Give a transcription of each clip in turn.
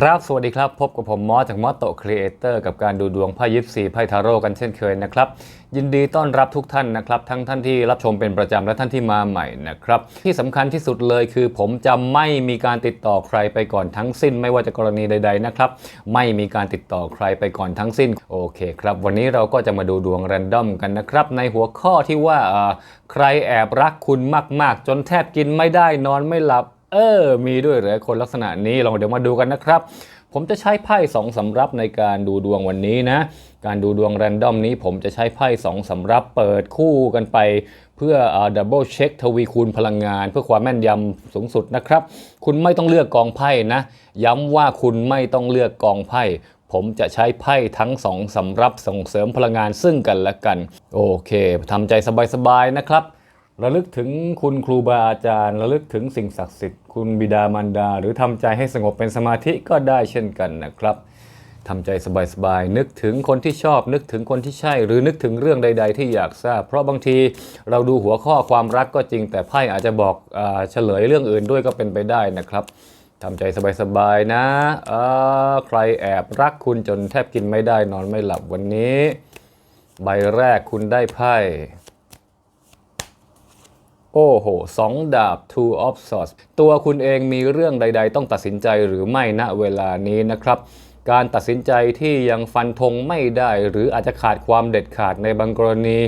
ครับ สวัสดีครับ พบกับผมมอสจากมอสโตครีเอเตอร์กับการดูดวงไพ่ยิปซีไพ่ทาโร่กันเช่นเคยนะครับ ยินดีต้อนรับทุกท่านนะครับ ทั้งท่านที่รับชมเป็นประจำและท่านที่มาใหม่นะครับ ที่สำคัญที่สุดเลยคือ ผมจะไม่มีการติดต่อใครไปก่อนทั้งสิ้น ไม่ว่าจะกรณีใด ๆนะครับ ไม่มีการติดต่อใครไปก่อนทั้งสิ้น โอเคครับ วันนี้เราก็จะมาดูดวงแรนดอมกันนะครับ ในหัวข้อที่ว่าเออใครแอบรักคุณมาก ๆ จนแทบกินไม่ได้นอนไม่หลับ เออ มีด้วยเหรอคนลักษณะนี้ลองเดี๋ยวมาดูกันนะครับ ผมจะใช้ไพ่สองสำรับในการดูดวงวันนี้นะ การดูดวงแรนดอมนี้ ผมจะใช้ไพ่สองสำรับเปิดคู่กันไป เพื่อดับเบิลเช็คทวีคูณพลังงาน เพื่อความแม่นยำสูงสุดนะครับ คุณไม่ต้องเลือกกองไพ่นะ ย้ำว่าคุณไม่ต้องเลือกกองไพ่ผมจะใช้ไพ่ทั้งสองสำรับส่งเสริมพลังงานซึ่งกันและกัน โอเคทำใจสบายๆนะครับ ระลึกถึงคุณครูบาอาจารย์ ระลึกถึงสิ่งศักดิ์สิทธิ์ คุณบิดามารดา หรือทำใจให้สงบเป็นสมาธิก็ได้เช่นกันนะครับทำใจสบายๆนึกถึงคนที่ชอบ นึกถึงคนที่ใช่ หรือนึกถึงเรื่องใด ๆ ที่อยากทราบ เพราะบางทีเราดูหัวข้อความรักก็จริง แต่ไพ่อาจจะบอกอเฉลยเรื่องอื่นด้วยก็เป็นไปได้นะครับทำใจสบายๆนะเออใครแอบรักคุณจนแทบกินไม่ได้นอนไม่หลับวันนี้ ใบแรกคุณได้ไพ่ โอ้โหสองดาบ two of swords ตัวคุณเองมีเรื่องใด ๆ ต้องตัดสินใจหรือไม่ณเวลานี้นะครับการตัดสินใจที่ยังฟันธงไม่ได้ หรืออาจจะขาดความเด็ดขาดในบางกรณี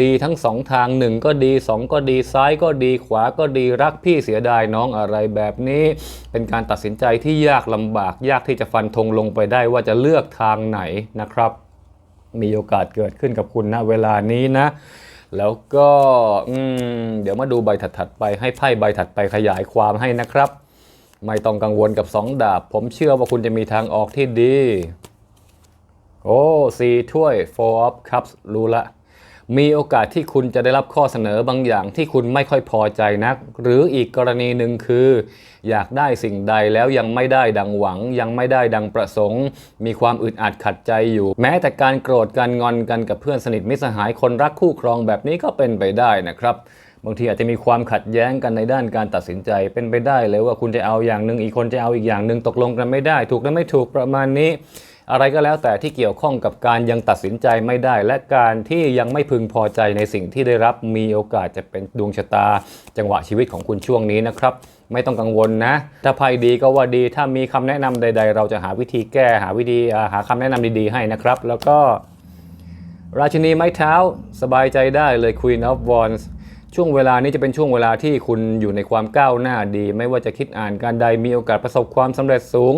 ดีทั้งสองทางหนึ่งก็ดีสองก็ดีซ้ายก็ดีขวาก็ดีรักพี่เสียดายน้องอะไรแบบนี้ เป็นการตัดสินใจที่ยากลำบาก ยากที่จะฟันธงลงไปได้ว่าจะเลือกทางไหนนะครับ มีโอกาสเกิดขึ้นกับคุณณเวลานี้นะ แล้วก็เดี๋ยวมาดูใบถัดๆไปให้ไพ่ใบถัดไปขยายความให้นะครับ ไม่ต้องกังวลกับสองดาบ ผมเชื่อว่าคุณจะมีทางออกที่ดี โอ้สีถ้วย four of cups รู้ละ มีโอกาสที่คุณจะได้รับข้อเสนอบางอย่างที่คุณไม่ค่อยพอใจนัก หรืออีกกรณีหนึ่งคือ อยากได้สิ่งใดแล้วยังไม่ได้ดังหวัง ยังไม่ได้ดังประสงค์ มีความอึดอัดขัดใจอยู่ แม้แต่การโกรธการงอนกันกับเพื่อนสนิทมิตรสหายคนรักคู่ครองแบบนี้ก็เป็นไปได้นะครับบางทีอาจจะมีความขัดแย้งกันในด้านการตัดสินใจเป็นไปได้เลยว่าคุณจะเอาอย่างหนึ่งอีกคนจะเอาอีกอย่างหนึ่งตกลงกันไม่ได้ ถูกและไม่ถูกประมาณนี้ อะไรก็แล้วแต่ที่เกี่ยวข้องกับการยังตัดสินใจไม่ได้ และการที่ยังไม่พึงพอใจในสิ่งที่ได้รับมีโอกาสจะเป็นดวงชะตา จังหวะชีวิตของคุณช่วงนี้นะครับไม่ต้องกังวลนะ ถ้าภัยดีก็ว่าดี ถ้ามีคำแนะนำใด ๆ เราจะหาวิธีแก้หาวิธีหาคำแนะนำดีๆให้นะครับ แล้วก็ ราชินีไม้เท้าสบายใจได้เลย Queen of Wands ช่วงเวลานี้จะเป็นช่วงเวลาที่คุณอยู่ในความก้าวหน้าดี ไม่ว่าจะคิดอ่านการใดมีโอกาสประสบความสำเร็จสูง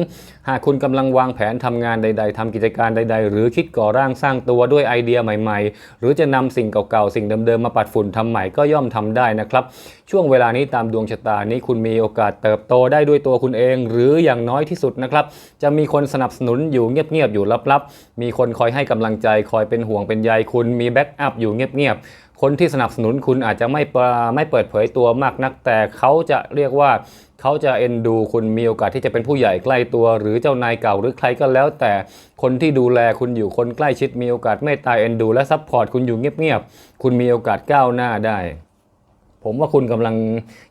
หากคุณกำลังวางแผนทำงานใด ๆทำกิจการใด ๆ หรือคิดก่อร่างสร้างตัวด้วยไอเดียใหม่ ๆ หรือจะนำสิ่งเก่าๆ สิ่งเดิมๆมาปัดฝุ่นทำใหม่ก็ย่อมทำได้นะครับ ช่วงเวลานี้ตามดวงชะตานี้คุณมีโอกาสเติบโตได้ด้วยตัวคุณเอง หรืออย่างน้อยที่สุดนะครับจะมีคนสนับสนุนอยู่เงียบๆอยู่ลับๆ มีคนคอยให้กำลังใจคอยเป็นห่วงเป็นใยคุณมีแบ็กอัพอยู่เงียบๆ คนที่สนับสนุนคุณอาจจะไม่ไม่เปิดเผยตัวมากนัก แต่เขาจะเรียกว่าเขาจะเอ็นดู คุณมีโอกาสที่จะเป็นผู้ใหญ่ใกล้ตัว หรือเจ้านายเก่าหรือใครก็แล้ว แต่คนที่ดูแลคุณอยู่คนใกล้ชิดมีโอกาสเมตตาเอ็นดู และซัพพอร์ตคุณอยู่เงียบๆคุณมีโอกาสก้าวหน้าได้ ผมว่าคุณกำลัง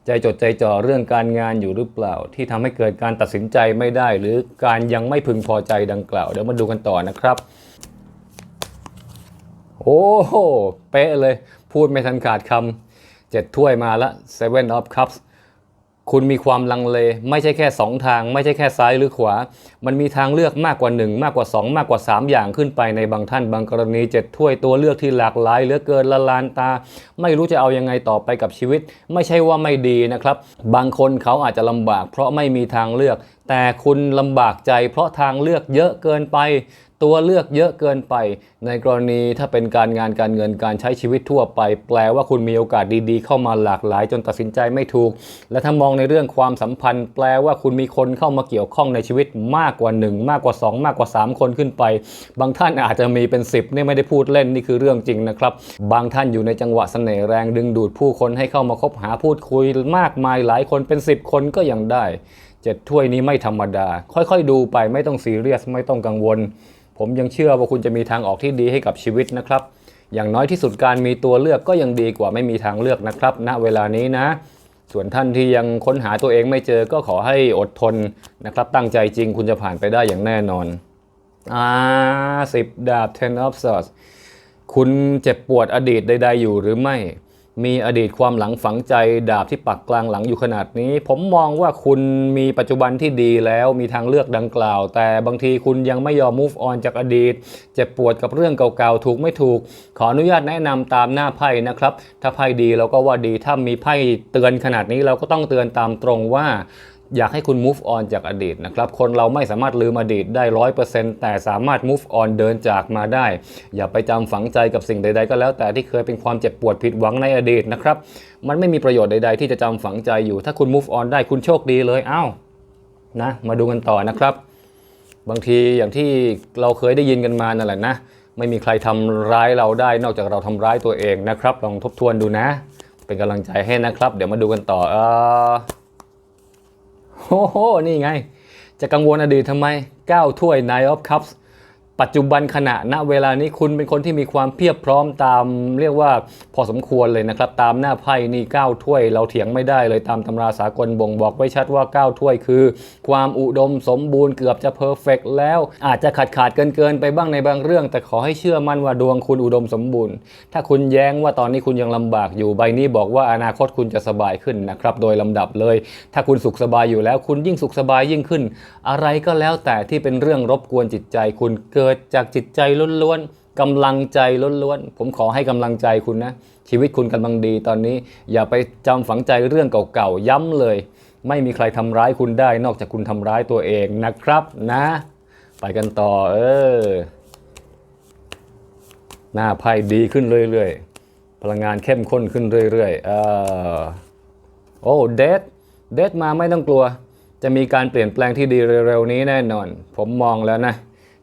ใจจดใจจ่อเรื่องการงานอยู่หรือเปล่า ที่ทำให้เกิดการตัดสินใจไม่ได้ หรือการยังไม่พึงพอใจดังกล่าวเดี๋ยวมาดูกันต่อนะครับ โอ้โหเป๊ะเลย พูดไม่ทันขาดคำเจ็ดถ้วยมาละ Seven of Cups คุณมีความลังเล ไม่ใช่แค่ 2 ทาง ไม่ใช่แค่ซ้ายหรือขวา มันมีทางเลือกมากกว่า 1 มากกว่า 2 มากกว่า 3 อย่างขึ้นไปในบางท่านบางกรณีเจ็ดถ้วยตัวเลือกที่หลากหลายเหลือเกินละลานตา ไม่รู้จะเอายังไงต่อไปกับชีวิต ไม่ใช่ว่าไม่ดีนะครับ บางคนเขาอาจจะลำบาก เพราะไม่มีทางเลือก แต่คุณลำบากใจ เพราะทางเลือกเยอะเกินไป ตัวเลือกเยอะเกินไป ในกรณีถ้าเป็นการงานการเงินการใช้ชีวิตทั่วไป แปลว่าคุณมีโอกาสดีๆ เข้ามาหลากหลายจนตัดสินใจไม่ถูก และถ้ามองในเรื่องความสัมพันธ์ แปลว่าคุณมีคนเข้ามาเกี่ยวข้องในชีวิตมากกว่า 1 มากกว่า 2 มากกว่า 3 คนขึ้นไป บางท่านอาจจะมีเป็น 10นี่ไม่ได้พูดเล่นนี่คือเรื่องจริงนะครับ บางท่านอยู่ในจังหวะเสน่ห์แรงดึงดูดผู้คนให้เข้ามาคบหาพูดคุยมากมายหลายคนเป็น 10 คนก็ยังได้เจ็ดถ้วยนี้ไม่ธรรมดา ค่อยๆดูไปไม่ต้องซีเรียสไม่ต้องกังวล ผมยังเชื่อว่าคุณจะมีทางออกที่ดีให้กับชีวิตนะครับ อย่างน้อยที่สุดการมีตัวเลือกก็ยังดีกว่าไม่มีทางเลือกนะครับ ณ เวลานี้นะ ส่วนท่านที่ยังค้นหาตัวเองไม่เจอก็ขอให้อดทนนะครับ ตั้งใจจริงคุณจะผ่านไปได้อย่างแน่นอน อ่าสิบดาบ ten of swords คุณเจ็บปวดอดีตใดๆอยู่หรือไม่ มีอดีตความหลังฝังใจดาบที่ปักกลางหลังอยู่ขนาดนี้ ผมมองว่าคุณมีปัจจุบันที่ดีแล้วมีทางเลือกดังกล่าว แต่บางทีคุณยังไม่ยอม move on จากอดีต เจ็บปวดกับเรื่องเก่าๆ ถูกไม่ถูก ขออนุญาตแนะนำตามหน้าไพ่นะครับ ถ้าไพ่ดีเราก็ว่าดีถ้ามีไพ่เตือนขนาดนี้เราก็ต้องเตือนตามตรงว่า อยากให้คุณ move on จากอดีตนะครับ คนเราไม่สามารถลืมอดีตได้ร้อยเปอร์เซ็นต์แต่สามารถ move on เดินจากมาได้ อย่าไปจำฝังใจกับสิ่งใด ๆ ก็แล้วแต่ที่เคยเป็นความเจ็บปวดผิดหวังในอดีตนะครับ มันไม่มีประโยชน์ใด ๆ ที่จะจำฝังใจอยู่ ถ้าคุณ move on ได้คุณโชคดีเลยอ้าวนะ มาดูกันต่อนะครับ บางทีอย่างที่เราเคยได้ยินกันมานั่นแหละนะ ไม่มีใครทำร้ายเราได้นอกจากเราทำร้ายตัวเองนะครับ ลองทบทวนดูนะ เป็นกำลังใจให้นะครับ เดี๋ยวมาดูกันต่อเออ โอ้โห นี่ไง จะกังวลอดีตทำไม 9 ถ้วย Nine of Cups ปัจจุบันขณะณเวลานี้คุณเป็นคนที่มีความเพียบพร้อมตาม เรียกว่าพอสมควรเลยนะครับ ตามหน้าไพ่นี่9ถ้วย เราเถียงไม่ได้เลยตามตำราสากลบ่งบอกไว้ชัดว่า 9 ถ้วยคือ ความอุดมสมบูรณ์เกือบจะเพอร์เฟกแล้วอาจจะขาดขาดเกินเกินไปบ้างในบางเรื่อง แต่ขอให้เชื่อมั่นว่าดวงคุณอุดมสมบูรณ์ ถ้าคุณแย้งว่าตอนนี้คุณยังลำบากอยู่ใบนี้บอกว่าอนาคตคุณจะสบายขึ้นนะครับโดยลำดับเลย ถ้าคุณสุขสบายอยู่แล้วคุณยิ่งสุขสบายยิ่งขึ้น อะไรก็แล้วแต่ที่เป็นเรื่องรบกวนจิตใจคุณเกิดจากจิตใจล้วนๆกำลังใจล้วนๆผมขอให้กำลังใจคุณนะ ชีวิตคุณกำลังดีตอนนี้ อย่าไปจำฝังใจเรื่องเก่าๆ ย้ำเลย ไม่มีใครทำร้ายคุณได้ นอกจากคุณทำร้ายตัวเองนะครับนะ ไปกันต่อเออหน้าไพ่ดีขึ้นเรื่อยๆ พลังงานเข้มข้นขึ้นเรื่อยๆเออโอ้เดทเดทมาไม่ต้องกลัว จะมีการเปลี่ยนแปลงที่ดีเร็วๆนี้แน่นอน ผมมองแล้วนะ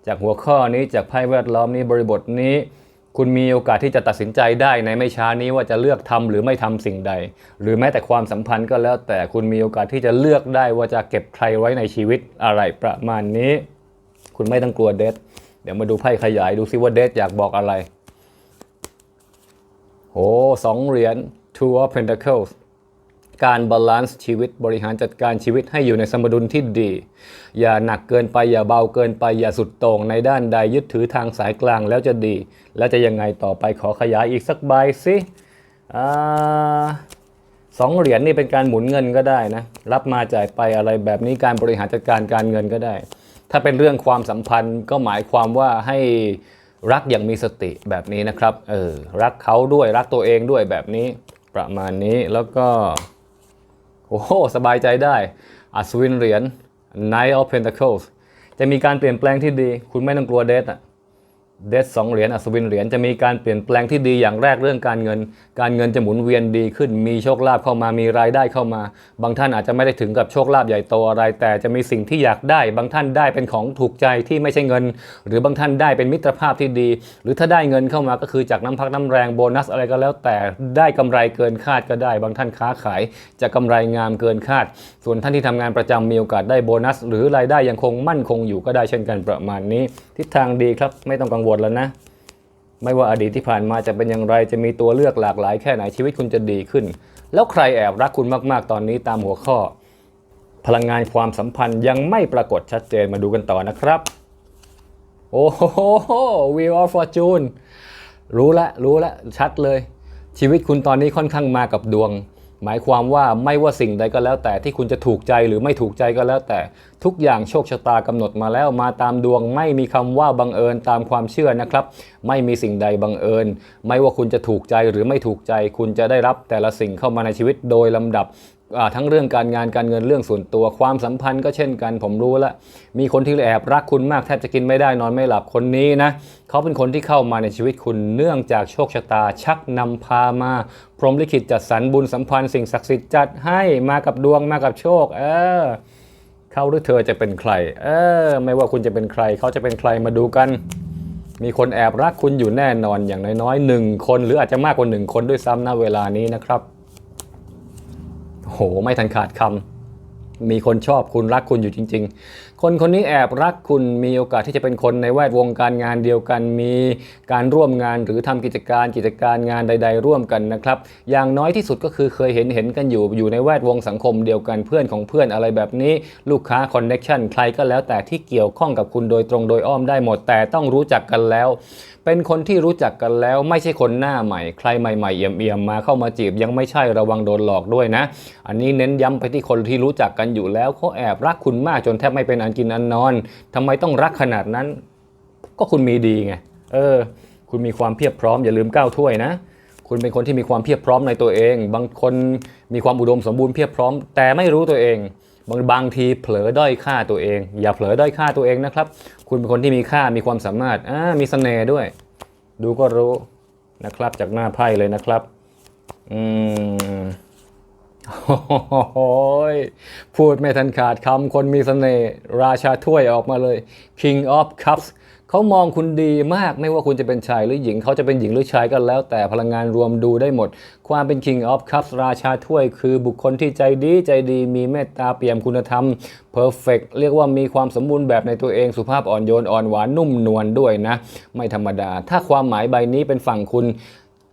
จากหัวข้อนี้จากไพ่แวดล้อมนี้บริบทนี้ คุณมีโอกาสที่จะตัดสินใจได้ในไม่ช้านี้ว่าจะเลือกทำหรือไม่ทำสิ่งใด หรือแม้แต่ความสัมพันธ์ก็แล้วแต่คุณมีโอกาสที่จะเลือกได้ว่าจะเก็บใครไว้ในชีวิตอะไรประมาณนี้ คุณไม่ต้องกลัวเดทเดี๋ยวมาดูไพ่ขยายดูซิว่าเดทอยากบอกอะไรโอ้สองเหรียญ Two of Pentacles การบาลานซ์ชีวิตบริหารจัดการชีวิตให้อยู่ในสมดุลที่ดี อย่าหนักเกินไปอย่าเบาเกินไปอย่าสุดโต่งในด้านใดยึดถือทางสายกลางแล้วจะดี แล้วจะยังไงต่อไปขอขยายอีกสักใบสิอสองเหรียญนี่เป็นการหมุนเงินก็ได้นะรับมาจ่ายไปอะไรแบบนี้การบริหารจัดการการเงินก็ได้ ถ้าเป็นเรื่องความสัมพันธ์ก็หมายความว่าให้รักอย่างมีสติแบบนี้นะครับเออรักเขาด้วยรักตัวเองด้วยแบบนี้ประมาณนี้แล้วก็ โอ้โห สบายใจได้ อัศวินเหรียญ Knight of Pentacles จะมีการเปลี่ยนแปลงที่ดี คุณไม่ต้องกลัวเดทอะ เดทสองเหรียญอัศวินเหรียญจะมีการเปลี่ยนแปลงที่ดีอย่างแรกเรื่องการเงิน การเงินจะหมุนเวียนดีขึ้น มีโชคลาภเข้ามามีรายได้เข้ามา บางท่านอาจจะไม่ได้ถึงกับโชคลาภใหญ่โตอะไร แต่จะมีสิ่งที่อยากได้ บางท่านได้เป็นของถูกใจที่ไม่ใช่เงิน หรือบางท่านได้เป็นมิตรภาพที่ดี หรือถ้าได้เงินเข้ามาก็คือจากน้ำพักน้ำแรงโบนัสอะไรก็แล้ว แต่ได้กำไรเกินคาดก็ได้ บางท่านค้าขายจะกำไรงามเกินคาด ส่วนท่านที่ทำงานประจำมีโอกาสได้โบนัส หรือรายได้ยังคงมั่นคงอยู่ก็ได้เช่นกันประมาณนี้ ทิศทางดีครับไม่ต้องกังวลแล้วนะ ไม่ว่าอดีตที่ผ่านมาจะเป็นอย่างไรจะมีตัวเลือกหลากหลายแค่ไหนชีวิตคุณจะดีขึ้น แล้วใครแอบรักคุณมากๆตอนนี้ตามหัวข้อ พลังงานความสัมพันธ์ยังไม่ปรากฏชัดเจนมาดูกันต่อนะครับ โอ้โห Wheel of Fortune รู้ละรู้ละชัดเลย ชีวิตคุณตอนนี้ค่อนข้างมากับดวง หมายความว่าไม่ว่าสิ่งใดก็แล้วแต่ที่คุณจะถูกใจหรือไม่ถูกใจก็แล้วแต่ทุกอย่างโชคชะตากำหนดมาแล้วมาตามดวง ไม่มีคำว่าบังเอิญตามความเชื่อนะครับ ไม่มีสิ่งใดบังเอิญ ไม่ว่าคุณจะถูกใจหรือไม่ถูกใจ คุณจะได้รับแต่ละสิ่งเข้ามาในชีวิตโดยลำดับ ทั้งเรื่องการงานการเงินเรื่องส่วนตัวความสัมพันธ์ก็เช่นกันผมรู้แล้วมีคนที่แอบรักคุณมากแทบจะกินไม่ได้นอนไม่หลับคนนี้นะเขาเป็นคนที่เข้ามาในชีวิตคุณเนื่องจากโชคชะตาชักนำพามา พรหมลิขิตจัดสรรบุญสัมพันธ์สิ่งศักดิ์สิทธิ์จัดให้มากับดวงมากับโชค เออเขาหรือเธอจะเป็นใคร เออ ไม่ว่าคุณจะเป็นใครเขาจะเป็นใครมาดูกัน มีคนแอบรักคุณอยู่แน่นอนอย่างน้อยๆหนึ่งคน หรืออาจจะมากกว่าหนึ่งคนด้วยซ้ำณเวลานี้นะครับ โหไม่ทันขาดคำมีคนชอบคุณรักคุณอยู่จริง ๆ คนคนนี้แอบรักคุณมีโอกาสที่จะเป็นคนในแวดวงการงานเดียวกัน มีการร่วมงานหรือทำกิจการกิจการงานใด ๆ ร่วมกันนะครับ อย่างน้อยที่สุดก็คือเคยเห็นเห็นกันอยู่อยู่ในแวดวงสังคมเดียวกันเพื่อนของเพื่อนอะไรแบบนี้ลูกค้าคอนเน็ชันใครก็แล้วแต่ที่เกี่ยวข้องกับคุณโดยตรงโดยอ้อมได้หมดแต่ต้องรู้จักกันแล้ว เป็นคนที่รู้จักกันแล้วไม่ใช่คนหน้าใหม่ ใครใหม่ๆเอี่ยมๆมาเข้ามาจีบยังไม่ใช่ระวังโดนหลอกด้วยนะ อันนี้เน้นย้ำไปที่คนที่รู้จักกันอยู่แล้วเขาแอบรักคุณมากจนแทบไม่เป็นอันกินอันนอนทำไมต้องรักขนาดนั้น ก็คุณมีดีไงเออ คุณมีความเพียบพร้อมอย่าลืมก้าวถ้วยนะคุณเป็นคนที่มีความเพียบพร้อมในตัวเอง บางคนมีความอุดมสมบูรณ์เพียบพร้อม แต่ไม่รู้ตัวเอง บางบางทีเผลอด้อยค่าตัวเอง อย่าเผลอด้อยค่าตัวเองนะครับ คุณเป็นคนที่มีค่ามีความสามารถอ่ามีเสน่ห์ด้วย ดูก็รู้นะครับ จากหน้าไพ่เลยนะครับอืมโอ้ยพูดไม่ทันขาดคำคนมีเสน่ห์ราชาถ้วยออกมาเลย King of Cups เขามองคุณดีมากไม่ว่าคุณจะเป็นชายหรือหญิง เขาจะเป็นหญิงหรือชายก็แล้ว แต่พลังงานรวมดูได้หมด ความเป็น King of Cups ราชาถ้วย คือบุคคลที่ใจดีใจดีมีเมตตาเปี่ยมคุณธรรม Perfect เรียกว่ามีความสมบูรณ์แบบในตัวเองสุภาพอ่อนโยนอ่อนหวานนุ่มนวลด้วยนะ ไม่ธรรมดา ถ้าความหมายใบนี้เป็นฝั่งคุณ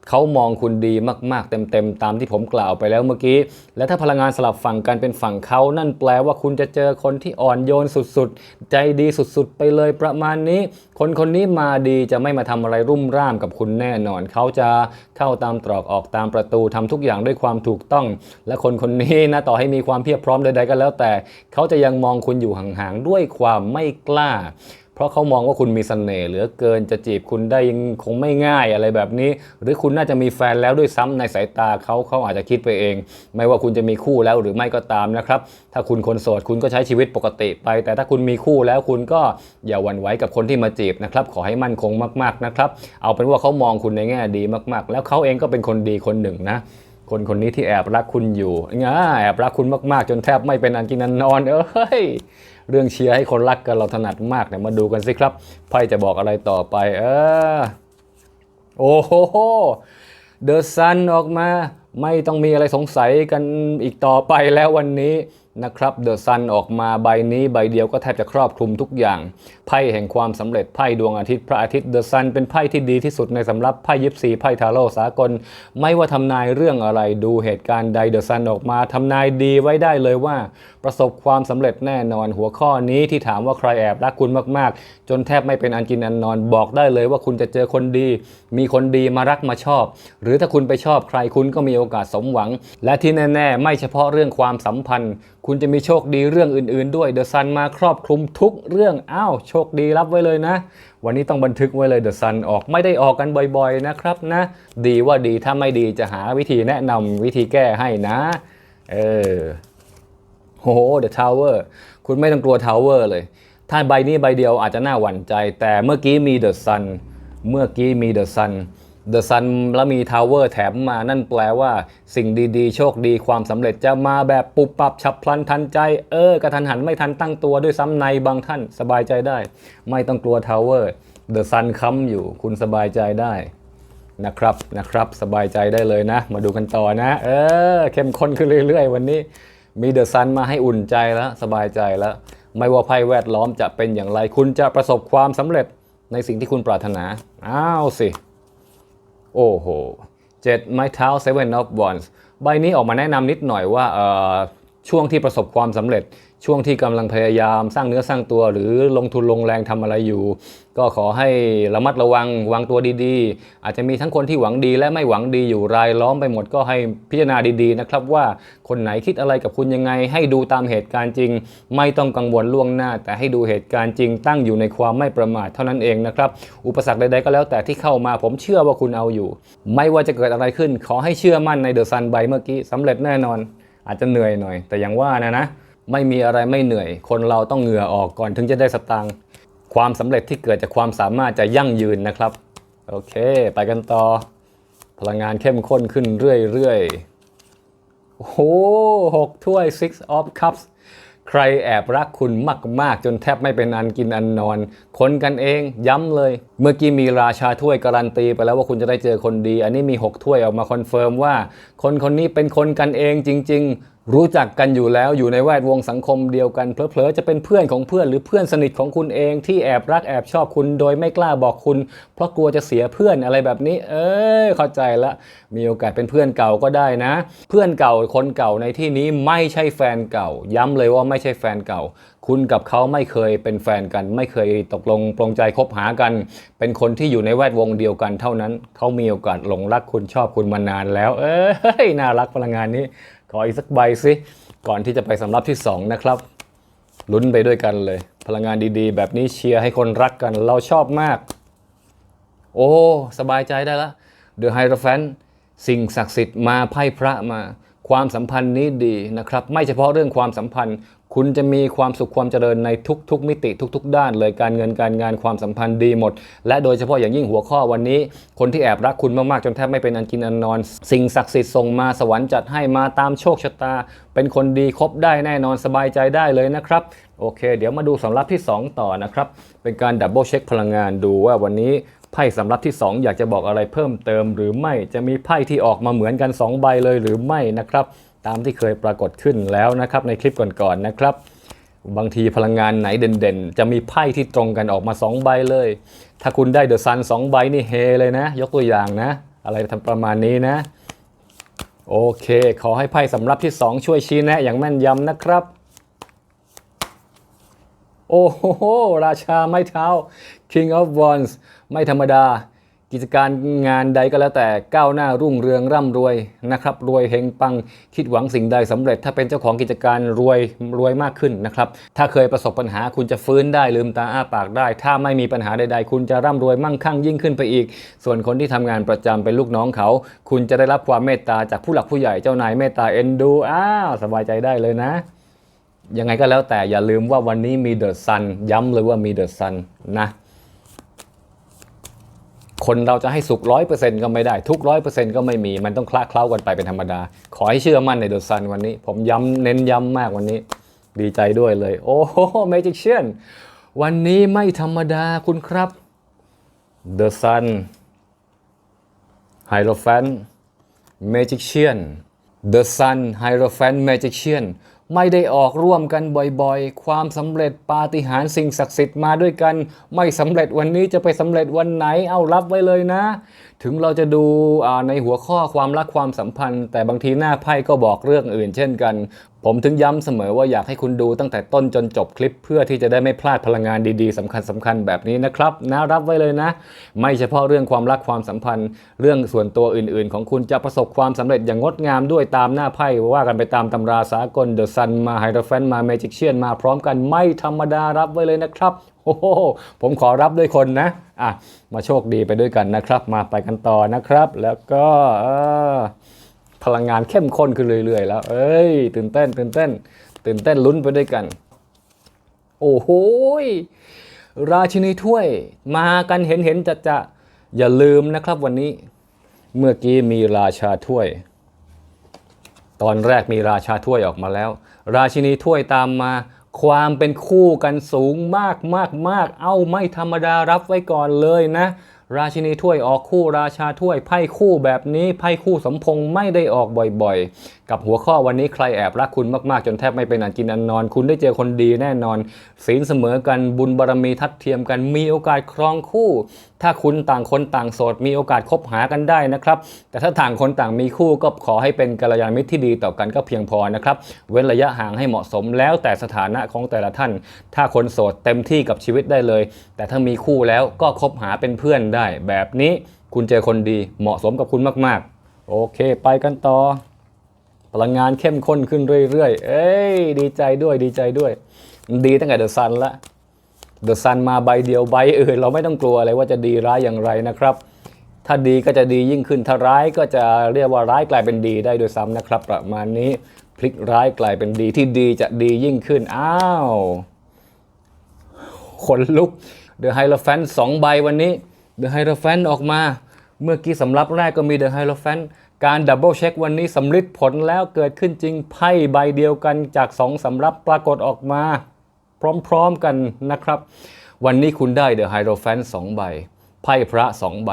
เขามองคุณดีมาก ๆ เต็ม ๆ ตามที่ผมกล่าวไปแล้วเมื่อกี้ และถ้าพลังงานสลับฝั่งกันเป็นฝั่งเขานั่นแปลว่าคุณจะเจอคนที่อ่อนโยนสุด ๆ ใจดีสุด ๆ ไปเลยประมาณนี้ คนคนนี้มาดีจะไม่มาทำอะไรรุ่มร่ามกับคุณแน่นอน เขาจะเข้าตามตรอกออกตามประตูทำทุกอย่างด้วยความถูกต้อง และคนคนนี้นะต่อให้มีความเพียบพร้อมใดๆก็แล้วแต่ เขาจะยังมองคุณอยู่ห่างๆด้วยความไม่กล้า เพราะเขามองว่าคุณมีเสน่ห์เหลือเกินจะจีบคุณได้ยังคงไม่ง่ายอะไรแบบนี้ หรือคุณน่าจะมีแฟนแล้วด้วยซ้ำในสายตาเขาเขาอาจจะคิดไปเอง ไม่ว่าคุณจะมีคู่แล้วหรือไม่ก็ตามนะครับถ้าคุณคนโสดคุณก็ใช้ชีวิตปกติไป แต่ถ้าคุณมีคู่แล้วคุณก็อย่าหวั่นไหวกับคนที่มาจีบนะครับขอให้มั่นคงมากๆนะครับเอาเป็นว่าเขามองคุณในแง่ดีมากๆ แล้วเขาเองก็เป็นคนดีคนหนึ่งนะคนคนนี้ที่แอบรักคุณอยู่ง่าแอบรักคุณมากๆ จนแทบไม่เป็นอันกินอันนอน เอ้ย เรื่องเชียร์ให้คนรักกันเราถนัดมากเนี่ยมาดูกันสิครับไพ่จะบอกอะไรต่อไป เออ โอ้โหเดอะซันออกมา ไม่ต้องมีอะไรสงสัยกันอีกต่อไปแล้ววันนี้นะครับเดอะซันออกมาใบนี้ใบเดียวก็แทบจะครอบคลุมทุกอย่าง ไพ่แห่งความสำเร็จไพ่ดวงอาทิตย์พระอาทิตย์เดอะซันเป็นไพ่ที่ดีที่สุดในสำรับไพ่ยิปซีไพ่ทาโร่สากล ไม่ว่าทำนายเรื่องอะไรดูเหตุการณ์ใดเดอะซันออกมาทำนายดีไว้ได้เลยว่า ประสบความสำเร็จแน่นอนหัวข้อนี้ที่ถามว่าใครแอบรักคุณมากๆ จนแทบไม่เป็นอันกินอันนอนบอกได้เลยว่าคุณจะเจอคนดี มีคนดีมารักมาชอบ หรือถ้าคุณไปชอบใครคุณก็มีโอกาสสมหวัง และที่แน่ ๆ ไม่เฉพาะเรื่องความสัมพันธ์คุณจะมีโชคดีเรื่องอื่นๆ ด้วยเดอะซันมาครอบคลุมทุกเรื่องอ้าวโชคดีรับไว้เลยนะ วันนี้ต้องบันทึกไว้เลยเดอะซันออกไม่ได้ออกกันบ่อยๆนะครับนะ ดีว่าดีถ้าไม่ดีจะหาวิธีแนะนำวิธีแก้ให้นะ เออโอ้โห The Tower คุณไม่ต้องกลัว Tower เลย ถ้าใบนี้ใบเดียวอาจจะน่าหวั่นใจ แต่เมื่อกี้มี The Sun เมื่อกี้มีเดอะซัน The Sun The Sun แล้วมี Tower แถมมานั่นแปลว่าสิ่งดีๆ โชคดีความสำเร็จจะมาแบบปุบปับฉับพลันทันใจ เออกระทันหันไม่ทันตั้งตัวด้วยซ้ำในบางท่านสบายใจได้ ไม่ต้องกลัว Tower The Sun ค้ำอยู่คุณสบายใจได้นะครับนะครับสบายใจได้เลยนะ มาดูกันต่อนะ เออเข้มข้นขึ้นเรื่อย ๆ วันนี้มีเดอะซันมาให้อุ่นใจแล้วสบายใจแล้ว ไม่ว่าภัยแวดล้อมจะเป็นอย่างไร คุณจะประสบความสำเร็จในสิ่งที่คุณปรารถนาอ้าวสิ โอ้โหเจ็ดไม้เท้า Seven of Wands ใบนี้ออกมาแนะนำนิดหน่อยว่าช่วงที่ประสบความสำเร็จ ช่วงที่กำลังพยายามสร้างเนื้อสร้างตัวหรือลงทุนลงแรงทำอะไรอยู่ ก็ขอให้ระมัดระวังวางตัวดีๆ อาจจะมีทั้งคนที่หวังดีและไม่หวังดีอยู่รายล้อมไปหมดก็ให้พิจารณาดีๆนะครับว่าคนไหนคิดอะไรกับคุณยังไง ให้ดูตามเหตุการณ์จริง ไม่ต้องกังวลล่วงหน้า แต่ให้ดูเหตุการณ์จริง ตั้งอยู่ในความไม่ประมาทเท่านั้นเองนะครับอุปสรรคใดๆก็แล้วแต่ที่เข้ามาผมเชื่อว่าคุณเอาอยู่ ไม่ว่าจะเกิดอะไรขึ้น ขอให้เชื่อมั่นในเดอะซันใบเมื่อกี้สำเร็จแน่นอน อาจจะเหนื่อยหน่อย แต่อย่างว่านะนะ ไม่มีอะไรไม่เหนื่อย คนเราต้องเหงื่อออกก่อนถึงจะได้สตางค์ความสำเร็จที่เกิดจากความสามารถจะยั่งยืนนะครับ โอเค ไปกันต่อ พลังงานเข้มข้นขึ้นเรื่อยๆ โอ้โหหกถ้วย six of cups ใครแอบรักคุณมาก ๆ จนแทบไม่เป็นอันกินอันนอน คนกันเองย้ำเลย เมื่อกี้มีราชาถ้วยการันตีไปแล้วว่าคุณจะได้เจอคนดี อันนี้มี 6 ถ้วยออกมาคอนเฟิร์มว่า คนคนนี้เป็นคนกันเองจริงๆ รู้จักกันอยู่แล้วอยู่ในแวดวงสังคมเดียวกันเพลอๆจะเป็นเพื่อนของเพื่อนหรือเพื่อนสนิทของคุณเองที่แอบรักแอบชอบคุณโดยไม่กล้าบอกคุณ เพราะกลัวจะเสียเพื่อนอะไรแบบนี้ เอ้ยเข้าใจละมีโอกาสเป็นเพื่อนเก่าก็ได้นะ เพื่อนเก่าคนเก่าในที่นี้ไม่ใช่แฟนเก่า ย้ำเลยว่าไม่ใช่แฟนเก่า คุณกับเขาไม่เคยเป็นแฟนกัน ไม่เคยตกลงปลงใจคบหากัน เป็นคนที่อยู่ในแวดวงเดียวกันเท่านั้นเขามีโอกาสหลงรักคุณชอบคุณมานานแล้ว เอ้ยน่ารักพลังงานนี้ ขออีกสักใบสิก่อนที่จะไปสำรับที่ 2 นะครับลุ้นไปด้วยกันเลย พลังงานดีๆ แบบนี้เชียร์ให้คนรักกันเราชอบมาก โอ้ สบายใจได้ละเดอะไฮร p ฟนสิ่งศักดิ์สิทธิ์มาไพ่พระมา ความสัมพันธ์นี้ดีนะครับ ไม่เฉพาะเรื่องความสัมพันธ์ คุณจะมีความสุขความเจริญในทุกๆ มิติทุก ๆ ด้านเลยการเงินการงานความสัมพันธ์ดีหมด และโดยเฉพาะอย่างยิ่งหัวข้อวันนี้ คนที่แอบรักคุณมากๆจนแทบไม่เป็นอันกินอันนอน สิ่งศักดิ์สิทธิ์ส่งมาสวรรค์จัดให้มาตามโชคชะตา เป็นคนดีคบได้แน่นอนสบายใจได้เลยนะครับโอเค เดี๋ยวมาดูสำรับที่ 2 ต่อนะครับเป็นการดับเบิลเช็คพลังงานดูว่าวันนี้ ไพ่สำรับที่ 2 อยากจะบอกอะไรเพิ่มเติมหรือไม่จะมีไพ่ที่ออกมาเหมือนกัน 2 ใบเลยหรือไม่นะครับ ตามที่เคยปรากฏขึ้นแล้วนะครับในคลิปก่อนๆนะครับ บางทีพลังงานไหนเด่นๆ จะมีไพ่ที่ตรงกันออกมา 2 ใบเลย ถ้าคุณได้เดอะซันสองใบนี่เฮเลยนะ ยกตัวอย่างนะ อะไรทำประมาณนี้นะ โอเค ขอให้ไพ่สำรับที่ 2 ช่วยชี้แนะอย่างแม่นยำนะครับ โอ้โห ราชาไม้เท้า King of Wands ไม่ธรรมดา กิจการงานใดก็แล้วแต่ก้าวหน้ารุ่งเรืองร่ำรวยนะครับ รวยเฮงปังคิดหวังสิ่งใดสำเร็จ ถ้าเป็นเจ้าของกิจการรวยรวยมากขึ้นนะครับ ถ้าเคยประสบปัญหาคุณจะฟื้นได้ลืมตาอ้าปากได้ ถ้าไม่มีปัญหาใด ๆ คุณจะร่ำรวยมั่งคั่งยิ่งขึ้นไปอีก ส่วนคนที่ทำงานประจำเป็นลูกน้องเขา คุณจะได้รับความเมตตาจากผู้หลักผู้ใหญ่เจ้านายเมตตาเอ็นดูอ้าวสบายใจได้เลยนะ ยังไงก็แล้วแต่อย่าลืมว่าวันนี้มีเดอะซันย้ำเลยว่ามีเดอะซันนะ คนเราจะให้สุขร้อยเปอร์เซ็นต์ก็ไม่ได้ ทุกร้อยเปอร์เซ็นต์ก็ไม่มี มันต้องคละเคล้ากันไปเป็นธรรมดา ขอให้เชื่อมั่นในเดอะซันวันนี้ ผมย้ำเน้นย้ำมากวันนี้ ดีใจด้วยเลย โอ้โหเมจิกเชียนวันนี้ไม่ธรรมดาคุณครับเดอะซันไฮโรแฟน Magician The Sun Hierophant Magician ไม่ ไม่ได้ออกร่วมกันบ่อยๆ ความสำเร็จปาฏิหาริย์สิ่งศักดิ์สิทธิ์มาด้วยกัน ไม่สำเร็จวันนี้จะไปสำเร็จวันไหนเอารับไว้เลยนะ ถึงเราจะดูในหัวข้อความรักความสัมพันธ์ แต่บางทีหน้าไพ่ก็บอกเรื่องอื่น เช่นกัน ผมถึงย้ำเสมอว่าอยากให้คุณดูตั้งแต่ต้นจนจบคลิป เพื่อที่จะได้ไม่พลาดพลังงานดีๆสำคัญสคัญๆแบบนี้นะครับนะรับไว้เลยนะ ไม่เฉพาะเรื่องความรักความสัมพันธ์ เรื่องส่วนตัวอื่นๆ ของคุณจะประสบความสำเร็จอย่างงดงามด้วยตามหน้าไพ่ว่ากันไปตามตำราสากลเดอะซันมาไฮโดรแฟนมาเมจิกเชียนมาพร้อมกันไม่ธรรมดารับไว้เลยนะครับโอ้โหผมขอรับด้วยคนนะอะมาโชคดีไปด้วยกันนะครับ มาไปกันต่อนะครับ แล้วก็พลังงานเข้มข้นขึ้นเรื่อยๆ แล้ว เอ้ย ตื่นเต้น ตื่นเต้น ตื่นเต้นลุ้นไปด้วยกัน โอ้โหราชินีถ้วย มากันเห็นเห็นจะจะอย่าลืมนะครับวันนี้ เมื่อกี้มีราชาถ้วย ตอนแรกมีราชาถ้วยออกมาแล้ว ราชินีถ้วยตามมา ความเป็นคู่กันสูงมากมากมากเอ้าไม่ธรรมดารับไว้ก่อนเลยนะ ราชินีถ้วยออกคู่ราชาถ้วยไพ่คู่แบบนี้ไพ่คู่สมพงษ์ไม่ได้ออกบ่อยๆ กับหัวข้อวันนี้ใครแอบรักคุณมากๆ จนแทบไม่เป็นอันกินอันนอน คุณได้เจอคนดีแน่นอนศีลเสมอกันบุญบารมีทัดเทียมกันมีโอกาสครองคู่ ถ้าคุณต่างคนต่างโสดมีโอกาสคบหากันได้นะครับ แต่ถ้าต่างคนต่างมีคู่ก็ขอให้เป็นกัลยาณมิตรที่ดีต่อกันก็เพียงพอนะครับเว้นระยะห่างให้เหมาะสมแล้วแต่สถานะของแต่ละท่าน ถ้าคนโสดเต็มที่กับชีวิตได้เลย แต่ถ้ามีคู่แล้วก็คบหาเป็นเพื่อนได้ได้ แบบนี้คุณเจอคนดีเหมาะสมกับคุณมาก ๆ โอเค ไปกันต่อ พลังงานเข้มข้นขึ้นเรื่อยๆ เอ้ย ดีใจด้วยดีใจด้วย ดีตั้งแต่เดอะซันละเดอะซันมาใบเดียวใบอื่นเราไม่ต้องกลัวเลยว่าจะดีร้ายอย่างไรนะครับ ถ้าดีก็จะดียิ่งขึ้น ถ้าร้ายก็จะเรียกว่าร้ายกลายเป็นดีได้ด้วยซ้ำนะครับ ประมาณนี้พลิกร้ายกลายเป็นดีที่ดีจะดียิ่งขึ้น อ้าวขนลุกเดอะไฮโลแฟนสองใบวันนี้ เดอะไฮโลแฟนออกมา เมื่อกี้สำรับแรกก็มีเดอะไฮโลแฟนการดับเบิลเช็ควันนี้สำลิดผลแล้วเกิดขึ้นจริงไพ่ใบเดียวกันจากสองสำรับปรากฏออกมา พร้อมๆกันนะครับ วันนี้คุณได้เดอะไฮโ o แฟนสองใบ ไพ่พระสองใบ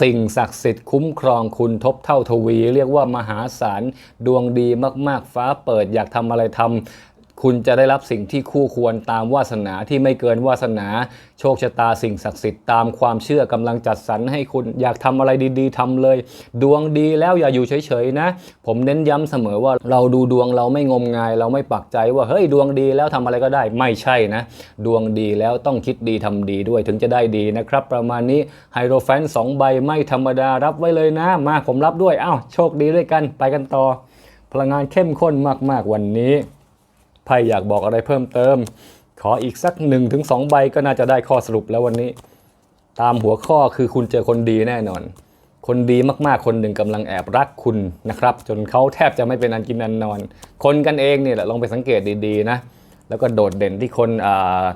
สิ่งศักดิ์สิทธิ์คุ้มครองคุณทบเท่าทวี เรียกว่ามหาศาลดวงดีมากๆฟ้าเปิดอยากทำอะไรทำ คุณจะได้รับสิ่งที่คู่ควรตามวาสนาที่ไม่เกินวาสนา โชคชะตาสิ่งศักดิ์สิทธิ์ตามความเชื่อกำลังจัดสรรให้คุณอยากทำอะไรดีๆทำเลย ดวงดีแล้วอย่าอยู่เฉยๆนะ ผมเน้นย้ำเสมอว่าเราดูดวงเราไม่งมงาย เราไม่ปักใจว่าเฮ้ยดวงดีแล้วทำอะไรก็ได้ไม่ใช่นะ ดวงดีแล้วต้องคิดดีทำดีด้วยถึงจะได้ดีนะครับ ประมาณนี้ไฮโรแฟนสองใบไม่ธรรมดารับไว้เลยนะ มาผมรับด้วยอ้าวโชคดีด้วยกันไปกันต่อ พลังงานเข้มข้นมากๆวันนี้ ไพ่อยากบอกอะไรเพิ่มเติม ขออีกสัก1นถึงสใบก็น่าจะได้ข้อสรุปแล้ววันนี้ ตามหัวข้อคือคุณเจอคนดีแน่นอน คนดีมากๆคนหนึ่งกำลังแอบรักคุณนะครับ จนเขาแทบจะไม่เป็นอันกินอันนอน คนกันเองเนี่ยแหละลองไปสังเกตดีๆนะแล้วก็โดดเด่นที่คน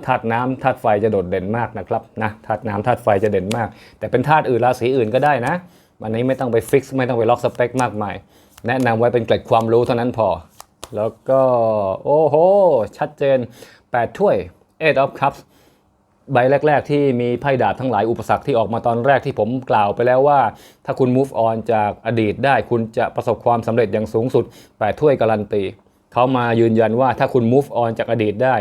ธาตุน้ำธาตุไฟจะโดดเด่นมากนะครับนะธาตุน้ำธาตุไฟจะเด่นมาก แต่เป็นธาตุอื่นราศีอื่นก็ได้นะวันนี้ไม่ต้องไปฟิกซ์ไม่ต้องไปล็อกสเปคมากมาย แนะนำไว้เป็นเกล็ดความรู้เท่านั้นพอ แล้วก็ โอ้โห ชัดเจน 8 ถ้วย Eight of Cups ใบแรก ๆ ที่มีไพ่ดาบทั้งหลายอุปสรรคที่ออกมาตอนแรกที่ผมกล่าวไปแล้วว่า ถ้าคุณ move on จากอดีตได้คุณจะประสบความสำเร็จอย่างสูงสุด 8 ถ้วยการันตี เขามายืนยันว่าถ้าคุณ move on จากอดีตได้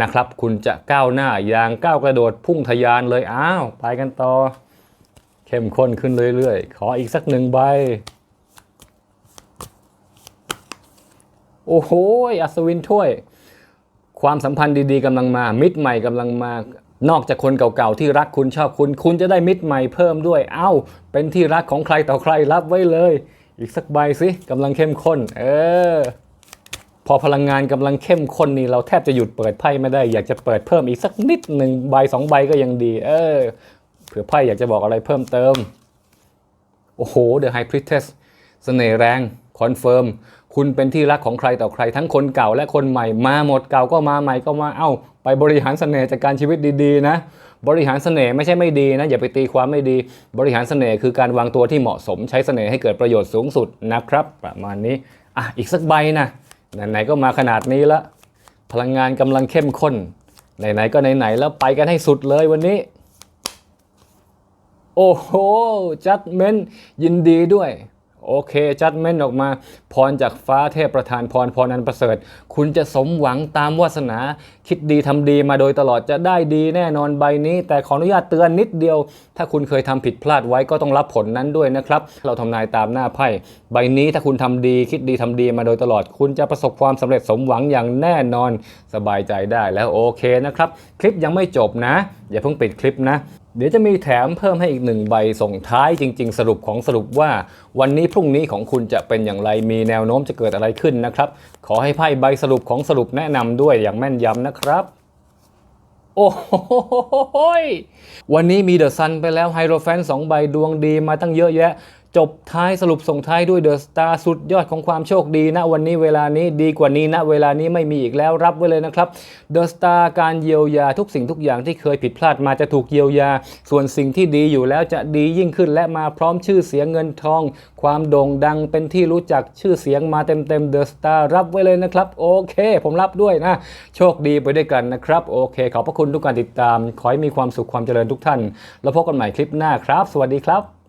นะครับ คุณจะก้าวหน้าอย่างก้าวกระโดดพุ่งทะยานเลย อ้าว ไปกันต่อ เข้มข้นขึ้นเรื่อยๆ ขออีกสักหนึ่งใบ โอ้โหอัศวินถ้วย ความสัมพันธ์ดีๆกำลังมา มิตรใหม่กำลังมานอกจากคนเก่าๆที่รักคุณชอบคุณ คุณจะได้มิตรใหม่เพิ่มด้วย เอ้า เป็นที่รักของใครต่อใครรับไว้เลย อีกสักใบสิกำลังเข้มข้น เออ พอพลังงานกำลังเข้มข้นนี่เราแทบจะหยุดเปิดไพ่ไม่ได้ อยากจะเปิดเพิ่มอีกสักนิดหนึ่งใบสองใบก็ยังดี เออ เผื่อไพ่อยากจะบอกอะไรเพิ่มเติม โอ้โห The High Priestess เสน่ห์แรงคอนเฟิร์ม คุณเป็นที่รักของใครต่อใคร ทั้งคนเก่าและคนใหม่มาหมดเก่าก็มาใหม่ก็มาเอ้า ไปบริหารเสน่ห์จากการชีวิตดีๆนะ บริหารเสน่ห์ไม่ใช่ไม่ดีนะ อย่าไปตีความไม่ดี บริหารเสน่ห์คือการวางตัวที่เหมาะสมใช้เสน่ห์ให้เกิดประโยชน์สูงสุดนะครับ ประมาณนี้อะอีกสักใบนะไหนๆก็มาขนาดนี้ละพลังงานกำลังเข้มข้นไหนๆก็ไหนๆแล้วไปกันให้สุดเลยวันนี้ โอ้โหจัดเมนยินดีด้วย โอเคจัดเม่นออกมา พรจากฟ้าเทพประทานพรพรอันประเสริฐ คุณจะสมหวังตามวาสนา คิดดีทำดีมาโดยตลอดจะได้ดีแน่นอนใบนี้ แต่ขออนุญาตเตือนนิดเดียว ถ้าคุณเคยทำผิดพลาดไว้ก็ต้องรับผลนั้นด้วยนะครับ เราทำนายตามหน้าไพ่ใบนี้ถ้าคุณทำดี คิดดีทำดีมาโดยตลอด คุณจะประสบความสำเร็จสมหวังอย่างแน่นอนสบายใจได้แล้วโอเคนะครับ คลิปยังไม่จบนะ อย่าเพิ่งปิดคลิปนะ เดี๋ยวจะมีแถมเพิ่มให้อีกหนึ่งใบส่งท้ายจริง ๆ สรุปของสรุปว่า วันนี้พรุ่งนี้ของคุณจะเป็นอย่างไรมีแนวโน้มจะเกิดอะไรขึ้นนะครับ ขอให้ไพ่ใบสรุปของสรุปแนะนำด้วยอย่างแม่นยำนะครับ โอ้โหยวันนี้มีเดอะซันไปแล้วไฮโรแฟนสองใบดวงดีมาตั้งเยอะแยะ จบท้ายสรุปส่งท้ายด้วยเดอะสตาร์สุดยอดของความโชคดีนะวันนี้เวลานี้ดีกว่านี้นะเวลานี้ไม่มีอีกแล้วรับไว้เลยนะครับเดอะสตาร์การเยียวยาทุกสิ่งทุกอย่างที่เคยผิดพลาดมาจะถูกเยียวยา ส่วนสิ่งที่ดีอยู่แล้วจะดียิ่งขึ้นและมาพร้อมชื่อเสียงเงินทอง ความโด่งดังเป็นที่รู้จักชื่อเสียงมาเต็มๆเดอะสตาร์รับไว้เลยนะครับ โอเค ผมรับด้วยนะ โชคดีไปด้วยกันนะครับโอเค ขอบพระคุณทุกการติดตาม ขอให้มีความสุขความเจริญทุกท่าน แล้วพบกันใหม่คลิปหน้าครับ สวัสดีครับ